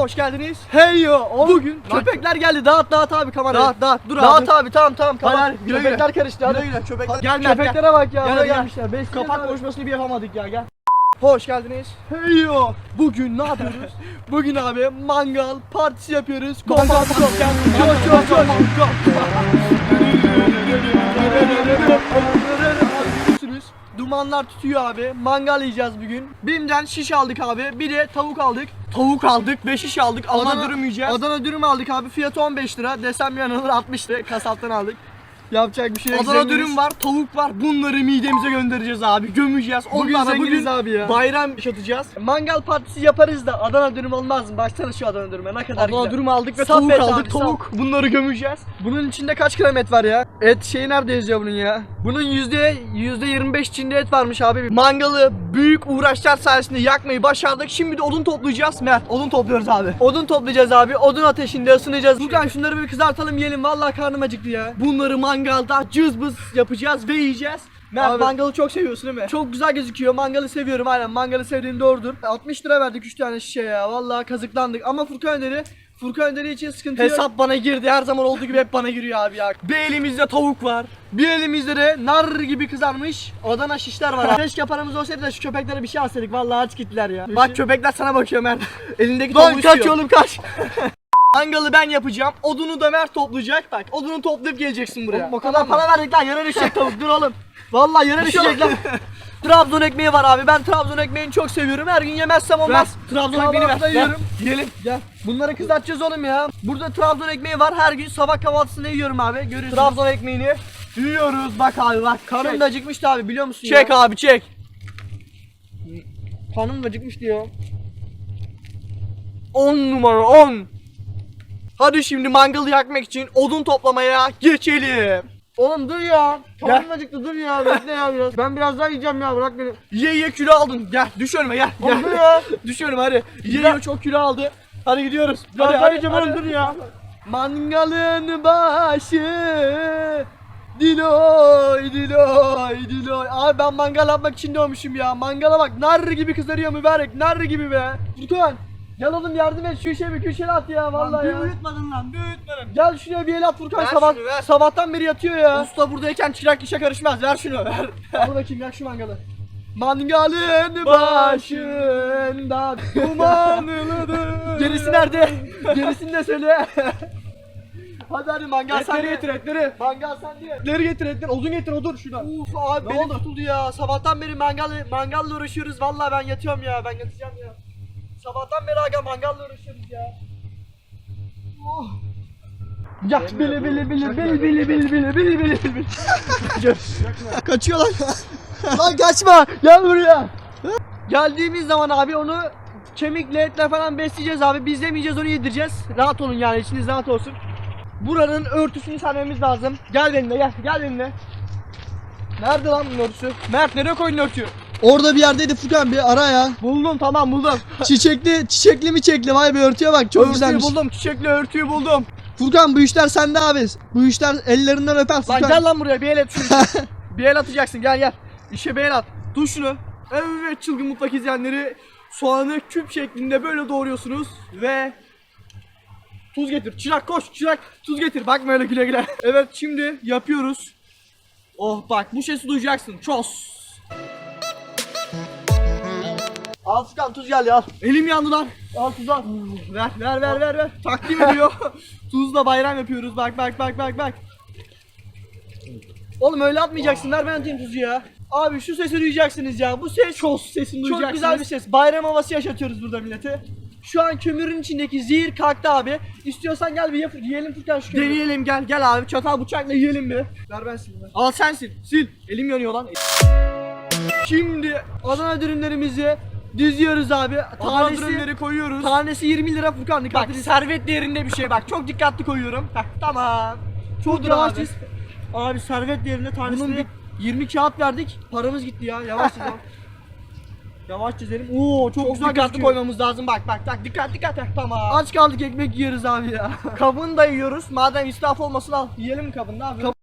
hoş geldiniz. Hey yo, bugün köpekler geldi. Dağıt dağıt abi kamerayı. Dağıt, dağıt, dur dağıt abi. abi. tamam tamam kapat. Hadi, güle güle. köpekler karıştı hadi. Güle güle, köpekler- Gel Gel, köpeklere bak ya. Gel, gel. gelmişler. Beş kapat konuşmasını bir yapamadık ya gel. Hoş geldiniz. Hey yo. Bugün ne yapıyoruz? Bugün abi mangal partisi yapıyoruz. Mangal, Mangal, mangal, Coş coş Dumanlar tutuyor abi. Mangal yiyeceğiz bugün. Bim'den şiş aldık abi. Bir de tavuk aldık. Tavuk aldık ve şiş aldık. Adana, Adana- dürüm yiyeceğiz. Adana dürüm aldık abi. Fiyatı 15 lira. Desem yanılır 60 lira. Kasaptan aldık. Yapacak bir şey yok. Adana Zenginiz. dürüm var, tavuk var. Bunları midemize göndereceğiz abi. Gömeceğiz. Bugün Onlara zenginiz bugün abi ya. Bayram yaşatacağız. Mangal partisi yaparız da Adana dürüm olmaz mı? Baksana şu Adana dürüme ne kadar Adana güzel. dürüm aldık ve tavuk aldık, abi, tavuk. Bunları gömeceğiz. Bunun içinde kaç gram et var ya? Et şeyi nerede yazıyor bunun ya? Bunun yüzde yüzde 25 içinde et varmış abi. Mangalı büyük uğraşlar sayesinde yakmayı başardık. Şimdi de odun toplayacağız. Mert odun topluyoruz abi. Odun toplayacağız abi. Odun ateşinde ısınacağız. Furkan şunları bir kızartalım yiyelim. Vallahi karnım acıktı ya. Bunları mangalda cızbız yapacağız ve yiyeceğiz. Mert Abi- mangalı çok seviyorsun değil mi? Çok güzel gözüküyor. Mangalı seviyorum aynen. Mangalı sevdiğim doğrudur. 60 lira verdik 3 tane şişe ya. Vallahi kazıklandık. Ama Furkan Önderi Furkan Önderi için sıkıntı yok. Hesap bana girdi. Her zaman olduğu gibi hep bana giriyor abi ya. Bir elimizde tavuk var. Bir elimizde de nar gibi kızarmış Adana şişler var. Keşke paramız olsaydı da şu köpeklere bir şey alsaydık. Vallahi aç gittiler ya. Bak köpekler sana bakıyor Mert. Elindeki Lan tavuğu kaç istiyor. oğlum kaç. Mangalı ben yapacağım. Odunu da Mert toplayacak. Bak odunu toplayıp geleceksin buraya. Oğlum, o kadar para verdik lan yere düşecek tavuk. Dur oğlum. Vallahi yere düşecek lan. Trabzon ekmeği var abi. Ben Trabzon ekmeğini çok seviyorum. Her gün yemezsem olmaz. Trabzon ekmeğini ver. Ver. yiyorum. Yiyelim. Gel. Bunları kızartacağız oğlum ya. Burada Trabzon ekmeği var. Her gün sabah kahvaltısında yiyorum abi. Görüyorsunuz. Trabzon ekmeğini yiyoruz. Bak abi bak. Karnım Çek. da acıkmıştı abi biliyor musun Çek ya? abi çek. Karnım da acıkmıştı ya. 10 numara 10. Hadi şimdi mangalı yakmak için odun toplamaya geçelim. Oğlum dur ya. Karnım acıktı dur ya. Bekle ya biraz. Ben biraz daha yiyeceğim ya bırak beni. Ye ye kilo aldın. Gel düş önüme gel. Oğlum gel. dur ya. düş önüme hadi. Ye ye çok kilo aldı. Hadi gidiyoruz. Hadi daha hadi, yiyeceğim hadi. oğlum, dur ya. Mangalın başı Diloy diloy diloy Abi ben mangal yapmak için doğmuşum ya Mangala bak nar gibi kızarıyor mübarek nar gibi be Furkan Gel oğlum yardım et şu işe bir köşeye at ya vallahi ya büyütmedin lan, büyütmedin. Gel şuraya bir el at Furkan Ver sabah, şunu, ver. sabahtan beri yatıyor ya Usta buradayken çırak işe karışmaz ver şunu ver Al bakayım yak şu mangalı Mangalın başında dumanlıdır Gerisi nerede? Gerisini de söyle Hadi hadi mangal sen Etleri getir, etleri. Mangal sen diye. Etleri getir etleri. Odun getir odur şuradan. Uf abi benim tutuldu ya. Sabahtan beri mangal mangalla uğraşıyoruz. Vallahi ben yatıyorum ya. Ben yatacağım ya. Sabahtan beri aga mangalla uğraşıyoruz ya. Oh. Yak bili bili bili bili bili bili bili bili bili bili. Kaçıyor lan. Lan kaçma. Gel buraya. Geldiğimiz zaman abi onu kemikle etle falan besleyeceğiz abi. Biz yemeyeceğiz onu yedireceğiz. Rahat olun yani içiniz rahat olsun. Buranın örtüsünü sermemiz lazım. Gel benimle gel. Gel benimle. Nerede lan bunun örtüsü? Mert nereye koydun örtüyü? Orada bir yerdeydi Furkan bir ara ya. Buldum tamam buldum. Çiçekli, çiçekli mi çekli vay be örtüye bak çok örtüyü güzelmiş. buldum. Çiçekli örtüyü buldum. Furkan bu işler sende abi. Bu işler ellerinden öper Lan Furkan. gel lan buraya bir el at şunu. bir el atacaksın gel gel. İşe bir el at. Tut şunu. Evet çılgın mutfak izleyenleri soğanı küp şeklinde böyle doğruyorsunuz ve tuz getir. Çırak koş çırak tuz getir. Bakma öyle güle güle. evet şimdi yapıyoruz. Oh bak bu sesi duyacaksın. Ços. Al Furkan tuz geldi al. Elim yandı lan. Al tuz al. Ver ver ver ver ver. Takdim ediyor. Tuzla bayram yapıyoruz. Bak bak bak bak bak. Oğlum öyle atmayacaksın. Ver ben atayım tuzu ya. Abi şu sesi duyacaksınız ya. Bu ses çok sesini duyacaksınız. Çok güzel bir ses. Bayram havası yaşatıyoruz burada millete. Şu an kömürün içindeki zehir kalktı abi. İstiyorsan gel bir yap, yiyelim Furkan şu kömürü. Deneyelim gel gel abi çatal bıçakla yiyelim bir. Ver ben sileyim. Al sen sil. Sil. Elim yanıyor lan. Şimdi Adana dürümlerimizi diziyoruz abi. Tanesi, koyuyoruz. Tanesi 20 lira Furkan. Bak servet değerinde bir şey bak. Çok dikkatli koyuyorum. Heh, tamam. Çok Budur yavaş abi. diz. Abi servet değerinde tanesi 20 kağıt verdik. Paramız gitti ya. Yavaş. Yavaş çizelim. Oo çok, güzel dikkatli gözüküyor. koymamız lazım. Bak bak bak dikkat dikkat. Heh, tamam. Aç kaldık ekmek yiyoruz abi ya. kabını da yiyoruz. Madem israf olmasın al. Yiyelim mi kabını abi?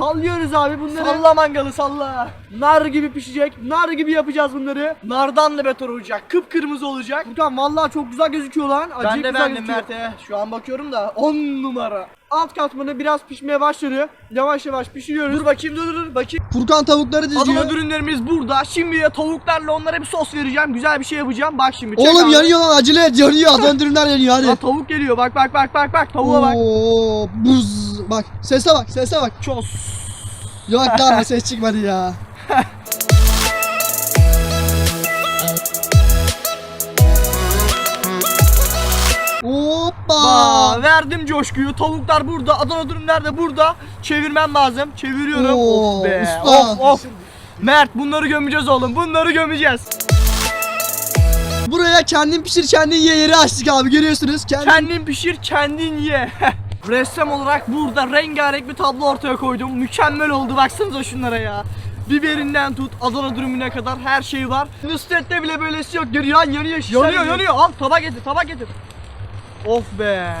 Sallıyoruz abi bunları. Salla mangalı salla. Nar gibi pişecek. Nar gibi yapacağız bunları. Nardan da beter olacak. Kıpkırmızı olacak. Furkan vallahi çok güzel gözüküyor lan. Acayip Ben de güzel beğendim gözüküyor. Mert'e. Şu an bakıyorum da 10 numara. Alt katmanı biraz pişmeye başladı. Yavaş yavaş pişiriyoruz. Dur bakayım dur dur bakayım. Furkan tavukları diziyor. Adana ürünlerimiz burada. Şimdi de tavuklarla onlara bir sos vereceğim. Güzel bir şey yapacağım. Bak şimdi. çek Oğlum abi. yanıyor lan acele et yanıyor. Adana dürümler yanıyor hadi. tavuk geliyor. Bak bak bak bak bak. Tavuğa bak. Oo, buz. Bak sese bak sese bak. Ços. Yok lan ses çıkmadı ya. verdim coşkuyu. Tavuklar burada. Adana dürümler de burada. Çevirmem lazım. Çeviriyorum. Oo, of be. usta. Of of. Mert bunları gömeceğiz oğlum. Bunları gömeceğiz. Buraya kendin pişir kendin ye yeri açtık abi görüyorsunuz. Kendin... Kendin pişir, kendin ye. Ressam olarak burada rengarenk bir tablo ortaya koydum. Mükemmel oldu. Baksanıza şunlara ya. Biberinden tut, Adana dürümüne kadar her şey var. Nusret'te bile böylesi yok. Yan yanıyor. şişler Yanıyor, yanıyor. Al tabak getir, tabak getir. Of be.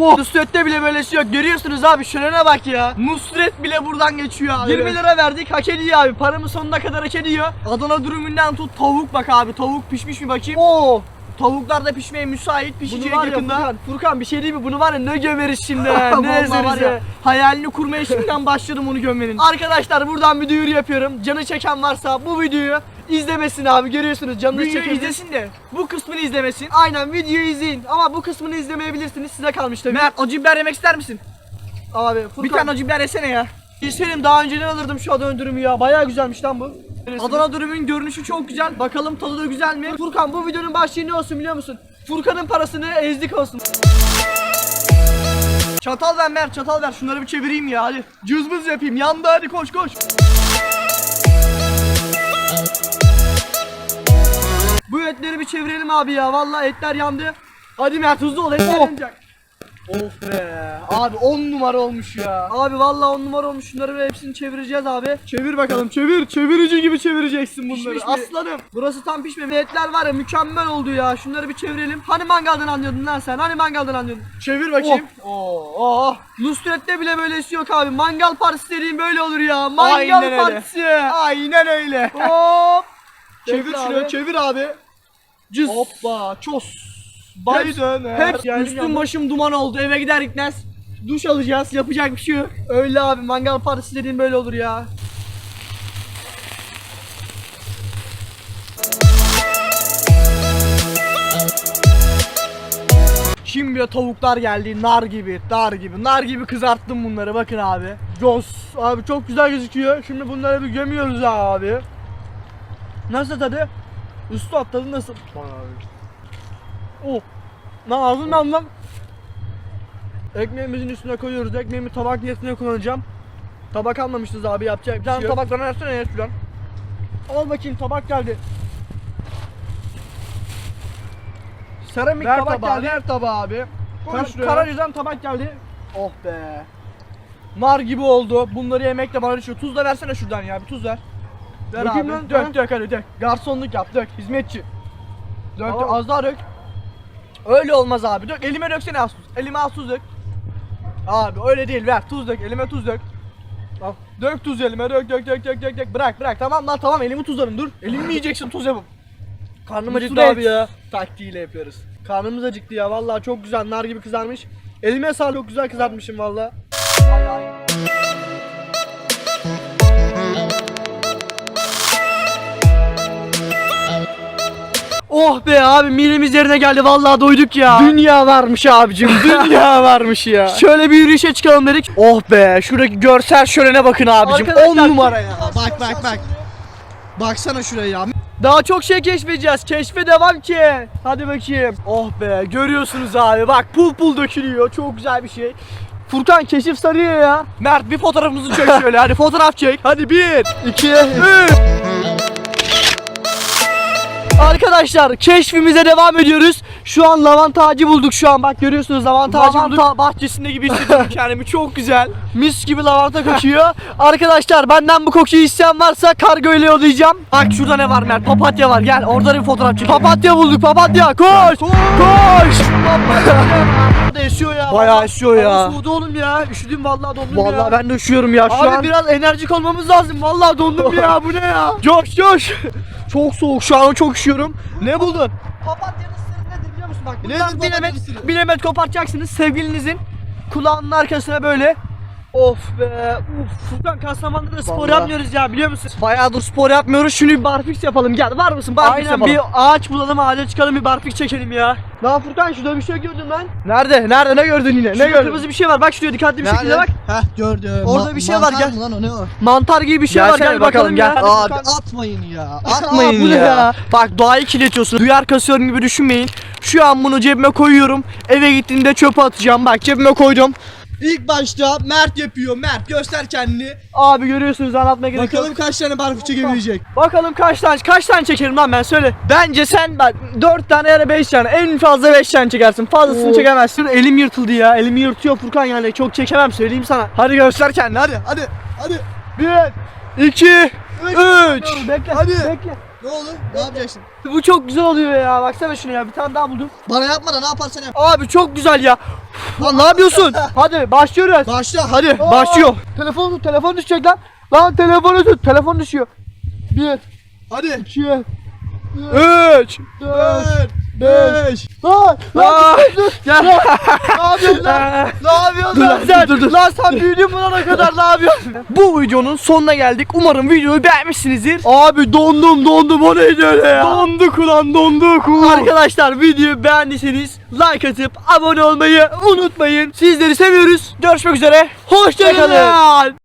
Oh. Nusret'te bile böylesi yok. Görüyorsunuz abi şölene bak ya. Nusret bile buradan geçiyor abi. 20 lira verdik hak ediyor abi. Paramı sonuna kadar hak ediyor. Adana dürümünden tut tavuk bak abi. Tavuk pişmiş mi bakayım? Oo. Tavuklar da pişmeye müsait pişecek Bunu var ya yakında. Furkan, Furkan bir şey değil mi? Bunu var ya ne gömeriz şimdi. ne ezeriz ya. Hayalini kurmaya şimdiden başladım onu gömmenin. Arkadaşlar buradan bir duyuru yapıyorum. Canı çeken varsa bu videoyu izlemesin abi görüyorsunuz canınız Videoyu çekiyor. izlesin de bu kısmını izlemesin. Aynen videoyu izleyin ama bu kısmını izlemeyebilirsiniz size kalmış tabii. Mert acı biber yemek ister misin? Abi Furkan. Bir tane acı biber yesene ya. İsterim daha önceden alırdım şu Adana dürümü ya. Bayağı güzelmiş lan bu. Adana dürümün görünüşü çok güzel. Bakalım tadı da güzel mi? Furkan bu videonun başlığı ne olsun biliyor musun? Furkan'ın parasını ezdik olsun. Çatal ver Mert çatal ver şunları bir çevireyim ya hadi. Cızbız yapayım yanda hadi koş koş. Abi ya vallahi etler yandı. Hadi Mert hızlı ol etler yanacak. Of be abi 10 numara olmuş ya. Abi vallahi 10 numara olmuş şunları bir hepsini çevireceğiz abi. Çevir bakalım çevir çevirici gibi çevireceksin bunları. Pişmiş mi? Aslanım. Burası tam pişmemiş. Etler var ya mükemmel oldu ya. Şunları bir çevirelim. Hani mangaldan anlıyordun lan sen? Hani mangaldan anlıyordun? Çevir bakayım. Oh. Oh. Nusret'te bile böylesi yok abi. Mangal partisi dediğin böyle olur ya. Mangal Aynen öyle. partisi. Aynen öyle. Hop. çevir şunu çevir abi. Cız. Hoppa ços. Bison, Hep üstüm yandım. başım duman oldu. Eve gider gitmez. Duş alacağız. Yapacak bir şey yok. Öyle abi mangal partisi dediğin böyle olur ya. Şimdi tavuklar geldi. Nar gibi, dar gibi. Nar gibi kızarttım bunları. Bakın abi. Jos. Abi çok güzel gözüküyor. Şimdi bunları bir gömüyoruz abi. Nasıl tadı? Üstü tadı nasıl? Oh. Lan ağzımdan lan. Ekmeğimizin üstüne koyuyoruz. Ekmeğimi tabak niyetine kullanacağım. Tabak almamışız abi yapacak. Bir tane yok. tabak bana versene ya şuradan. Al bakayım tabak geldi. Seramik Ver tabak tabağı, geldi. ver tabağı abi. Koy Kar- şuraya. Tabak geldi. Oh be. Nar gibi oldu. Bunları yemek de bana düşüyor. Tuz da versene şuradan ya. Bir tuz ver. Ver Dökeyim abi, lan. dök. Dök dök hadi dök. Garsonluk yap dök. Hizmetçi. Dök Tamam. dök. Az daha dök. Öyle olmaz abi. Dök. Elime döksene az tuz. Elime az tuz dök. Abi öyle değil. Ver tuz dök. Elime tuz dök. Al. Dök tuz elime. Dök dök dök dök dök dök. Bırak bırak. Tamam lan tamam. Elimi tuzlarım. Dur. Elimi mi yiyeceksin tuz yapıp? Karnım acıktı abi ya. Taktiğiyle yapıyoruz. Karnımız acıktı ya. Vallahi çok güzel. Nar gibi kızarmış. Elime sağlık. Güzel kızartmışım vallahi. Oh be abi midemiz yerine geldi vallahi doyduk ya. Dünya varmış abicim dünya varmış ya. Şöyle bir yürüyüşe çıkalım dedik. Oh be şuradaki görsel şölene bakın abicim 10 numara ya. Bak bak bak. Baksana şuraya ya. Daha çok şey keşfedeceğiz. Keşfe devam ki. Hadi bakayım. Oh be görüyorsunuz abi bak pul pul dökülüyor. Çok güzel bir şey. Furkan keşif sarıyor ya. Mert bir fotoğrafımızı çek şöyle. Hadi fotoğraf çek. Hadi bir, iki, üç. Arkadaşlar keşfimize devam ediyoruz. Şu an lavanta ağacı bulduk şu an. Bak görüyorsunuz lavanta ağacı bulduk. Lavanta bahçesinde gibi hissediyorum kendimi. Çok güzel. Mis gibi lavanta kokuyor. Arkadaşlar benden bu kokuyu isteyen varsa kargo ile yollayacağım. Bak şurada ne var Mert? Papatya var. Gel orada bir fotoğraf çekelim. Papatya bulduk. Papatya. Koş. Koş. Papatya. Burada yaşıyor ya. bayağı esiyor ya. Soğudu oğlum ya. Üşüdüm vallahi dondum ya. Vallahi ben de üşüyorum ya şu Abi an. biraz enerjik olmamız lazım. Vallahi dondum ya. Bu ne ya? Coş coş. çok soğuk şu an çok üşüyorum. Ne buldun? Papatyanın Bak buradan bir papatyanın emet, sırrı? bir emet kopartacaksınız sevgilinizin kulağının arkasına böyle. Of be. Uf. Furkan Kastamonu'da da spor Vallahi. yapmıyoruz ya biliyor musun? Bayağıdır spor yapmıyoruz. Şunu bir barfix yapalım. Gel var mısın? Barfix Aynen yapalım. bir ağaç bulalım ağaca çıkalım bir barfik çekelim ya. Daha Furkan şurada bir şey gördüm ben. Nerede? Nerede? Ne gördün yine? Şurada ne gördün? kırmızı bir şey var bak şuraya dikkatli bir şekilde bak. Heh gördüm. Orada bir şey var, gel. mı lan o ne o? Mantar gibi bir şey var Gelsene gel bakalım, bakalım, ya. gel. Abi atmayın ya. Atmayın Aa, bu ne ya. ya? Bak doğayı kirletiyorsun. Duyar kasıyorum gibi düşünmeyin. Şu an bunu cebime koyuyorum. Eve gittiğimde çöpe atacağım. Bak cebime koydum. İlk başta Mert yapıyor. Mert göster kendini. Abi görüyorsunuz anlatmaya gerek Bakalım yok. kaç tane barfiks çekebilecek. Bakalım kaç tane kaç tane çekerim lan ben söyle. Bence sen bak 4 tane ya da 5 tane en fazla 5 tane çekersin. Fazlasını Oo. çekemezsin. Elim yırtıldı ya. Elimi yırtıyor Furkan yani. Çok çekemem söyleyeyim sana. Hadi göster kendini hadi. Hadi hadi. 1 2 3 Bekle Hadi. bekle. Ne oldu? Ne yapacaksın? Bu çok güzel oluyor ya. Baksana şuna ya. Bir tane daha buldum. Bana yapma da ne yaparsan yap. Abi çok güzel ya. Lan ne yapıyorsun? Hadi başlıyoruz. Başla. Hadi Aa! başlıyor. Telefon tut, telefon düşecek lan. Lan telefonu tut, telefon düşüyor. 1 Hadi. 2 3 4 4 5 5 Lan lan. Gel. Ne yapıyorsun lan? Ne yapıyorsun lan sen? dur, dur. Lan sen büyüdün buna kadar ne yapıyorsun? Bu videonun sonuna geldik. Umarım videoyu beğenmişsinizdir. Abi dondum dondum o neydi öyle ya? Donduk ulan donduk. Arkadaşlar videoyu beğendiyseniz like atıp abone olmayı unutmayın. Sizleri seviyoruz. Görüşmek üzere. Hoşçakalın.